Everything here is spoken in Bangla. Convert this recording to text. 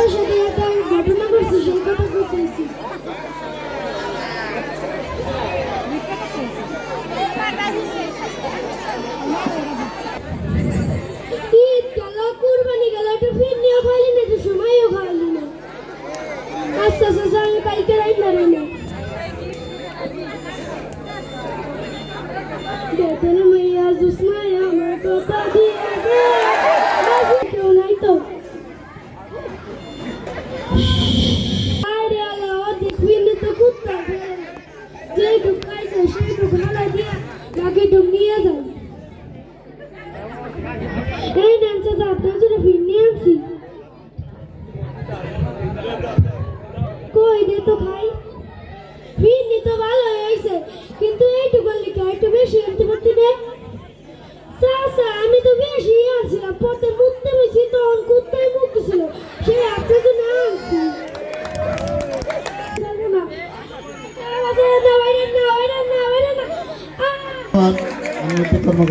আপনার সাথে একটা ঘটনা ঘটছে। সেই কথা বলতেছি ঈদ গেল ঢুক নিয়ে যায় এই ডান্সে তো আপনার জন্য ফিরনি আনছি কই দে তো খাই ফিরনি তো ভালো হয়েছে কিন্তু এইটুকু লিখে একটু বেশি আহ! আমি